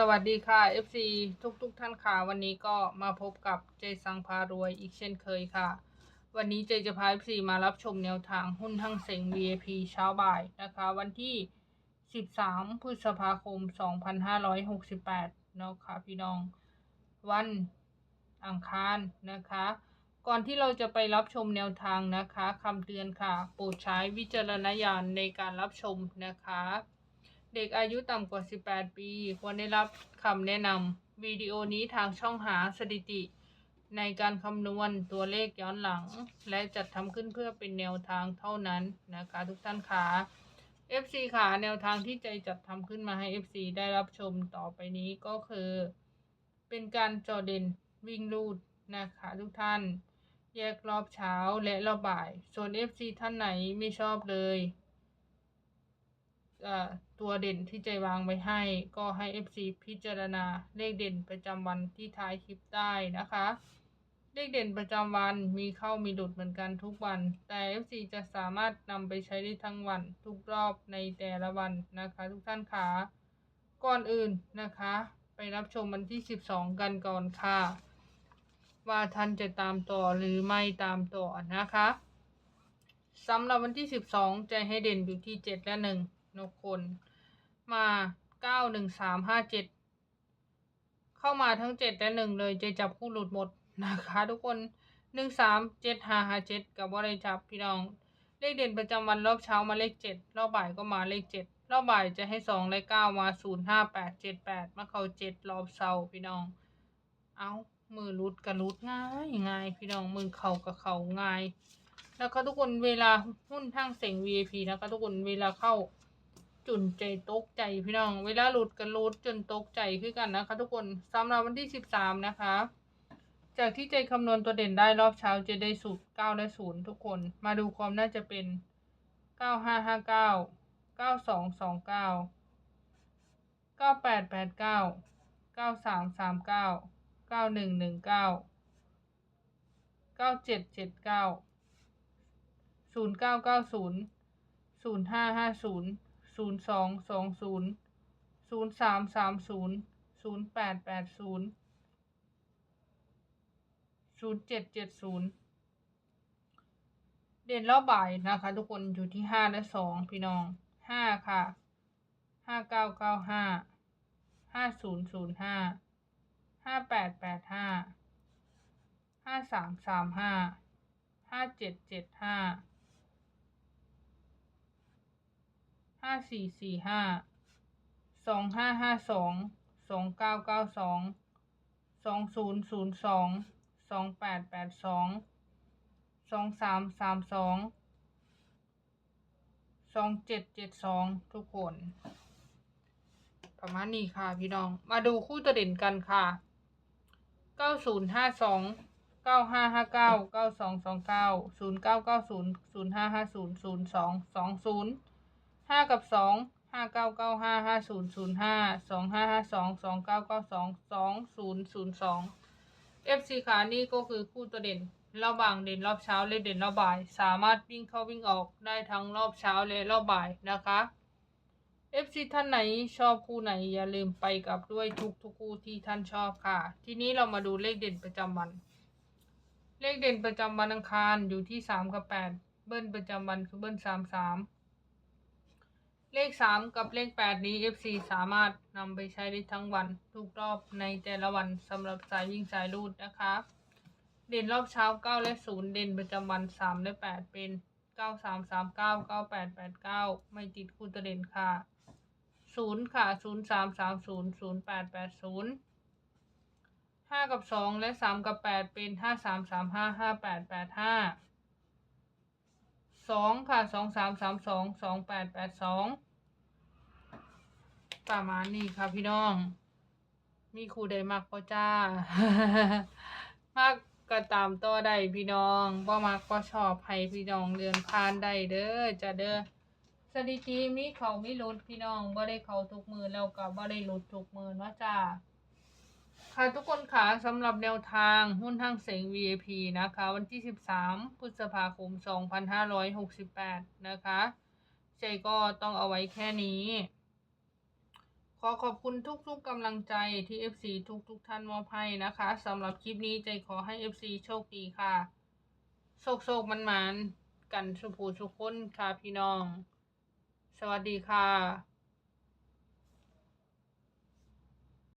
สวัสดีค่ะ FC ทุกทุกๆท่านค่ะ วันนี้ก็มาพบกับเจสังพารวยอีกเช่นเคยค่ะ วันนี้เจจะพา FC มารับชมแนวทางหุ้นทั้งเซ็ง VIP เช้าบ่ายนะคะ วันที่ 13 พฤษภาคม 2568เนาะค่ะพี่น้อง วันอังคารนะคะ ก่อนที่เราจะไปรับชมแนวทางนะคะคำเตือนค่ะ โปรดใช้วิจารณญาณในการรับชมนะคะ เด็กอายุต่ำกว่า 18 ปี ควรได้รับคำแนะนำวิดีโอนี้ทางช่องหาสถิติ ในการคำนวณตัวเลขย้อนหลัง และจัดทำขึ้นเพื่อเป็นแนวทางเท่านั้นนะคะทุกท่านค่ะ FC ค่ะแนวทางที่ใจจัดทำขึ้นมาให้ FC ได้รับชมต่อไปนี้ก็คือ เป็นการจอเด่นวิ่งลูดนะคะทุกท่าน แยกรอบเช้าและรอบบ่าย ส่วน FC ท่านไหนไม่ชอบเลยอ่อ ตัวเด่นที่ใจวางไว้ให้ ก็ให้ FC พิจารณาเลขเด่นประจำวันที่ท้ายคลิปได้นะคะ เลขเด่นประจำวันมีเข้ามีหลุดเหมือนกันทุกวัน แต่ FC จะสามารถนำไปใช้ได้ทั้งวันทุกรอบในแต่ละวันนะคะ ทุกท่านคะก่อนอื่นนะคะ ไปรับชมวันที่ 12 กันก่อนค่ะ ว่าท่านจะตามต่อหรือไม่ตามต่อนะคะสำหรับวันที่ 12จให้เด่นอยู่ที่ 7 และ1นกคน มา9 1 3 5 7เข้ามาทั้ง7และ1เลยจะจับคู่หลุดหมดนะคะทุกคน1 3 7 5 5 7กับว่าได้จับพี่น้อง เลขเด่นประจำวันรอบเช้ามาเลข7รอบบ่ายก็มาเลข7รอบบ่ายจะให้2และ9มา0 5 8 7 8มาเข้า7รอบเช้าพี่น้อง เอามือรุดกับรุดง่ายง่ายพี่น้องมือเข่ากับเข่าง่าย แล้วก็ทุกคนเวลาหุ้นทั้งเสียง VIP นะคะทุกคนเวลาเข้า จุนใจตกใจพี่น้อง เวลาหลุดกันรุดจนตกใจคือกันนะคะ ทุกคนสำหรับวันที่13นะคะ จากที่ใจคำนวณตัวเด่นได้รอบเช้าจะได้สูตร9และ0ทุกคน มาดูความน่าจะเป็น9559 9229 9889 9339เก้าหนึ่งหนึ่งเก้าเก้าเจ็ดเจ็ดเก้าศูนย์เก้าเก้าศูนย์ศูนย์ห้าห้าศูนย์ ศูนย์สองสองศูนย์ศูนย์สามสามศูนย์ศูนย์แปดแปดศูนย์ศูนย์เจ็ดเจ็ดศูนย์เด่นรอบบ่ายนะคะ ทุกคนอยู่ที่ห้าและสองพี่น้องห้าค่ะห้าเก้าเก้าห้าห้าศูนย์ศูนย์ห้าห้าแปดแปดห้าห้าสามสามห้าห้าเจ็ดเจ็ดห้า ห้าสี่สี่ห้าสองห้าห้าสองสองเก้าเก้าสองสองศูนย์ศูนย์สองสองแปดแปดสองสองสามสามสองสองเจ็ดเจ็ดสองทุกคน ประมาณนี้ค่ะพี่น้อง มาดูคู่ตัวเด่นกันค่ะเก้าศูนย์ห้าสองเก้าห้าห้าเก้าเก้าสองสองเก้าศูนย์เก้าเก้าศูนย์ศูนย์ห้าห้าศูนย์ศูนย์สองสองศูนย์ ห้ากับสองห้าเก้าเก้าห้าห้าศูนย์ศูนย์ห้าสองห้าห้าสองสองเก้าเก้าสองสองศูนย์ศูนย์สอง FC ขานี่ก็คือคู่ตัวเด่นระหว่างเด่นรอบเช้าและเด่นรอบบ่าย สามารถวิ่งเข้าวิ่งออกได้ทั้งรอบเช้าและรอบบ่ายนะคะ FC ท่านไหนชอบคู่ไหนอย่าลืมไปกับด้วยทุกทุกคู่ที่ท่านชอบค่ะ ทีนี้เรามาดูเลขเด่นประจำวัน เลขเด่นประจำวันอังคารอยู่ที่สามกับแปดเบิ้ลประจำวันคือเบิ้ลสามสาม เลข 3 กับเลข 8 นี้ FC สามารถนำไปใช้ได้ทั้งวันทุกรอบในแต่ละวันสำหรับสายวิ่งสายรูดนะคะ เด่นรอบเช้า 9 และ 0 เด่นประจำวัน 3 และ 8 เป็น 9339 9889 ไม่ติดคู่ตัวเด่นค่ะ 0 ค่ะ 0330 0880 5 กับ 2 และ 3 กับ 8 เป็น 5335 5885 2 ค่ะ 2332 2882 ปดแปดสองประมาณนี้ค่ะพี่น้อง มีครูใดมักก็จ้ามักก็ตามต่อได้พี่น้องบ่มักก็ชอบให้พี่น้องเดินผ่านได้เด้อจะเด้อสถิติมีเขาไม่ลดพี่น้องบ่ได้เขาทุกมือแล้วก็บ่ได้ลดทุกมือเนาะจ้าค่ะทุกคนค่ะสำหรับแนวทางหุ้นทางเสียง VIP นะคะ วันที่ 13 พฤษภาคม 2568 นะคะใจก็ต้องเอาไว้แค่นี้ ขอขอบคุณทุกๆกำลังใจที่ FC ทุกๆท่านมอบให้นะคะสำหรับคลิปนี้ใจขอให้ FC โชคดีค่ะ โชคโชคมันมันๆกันสุภูสุขคนค่ะพี่น้อง สวัสดีค่ะ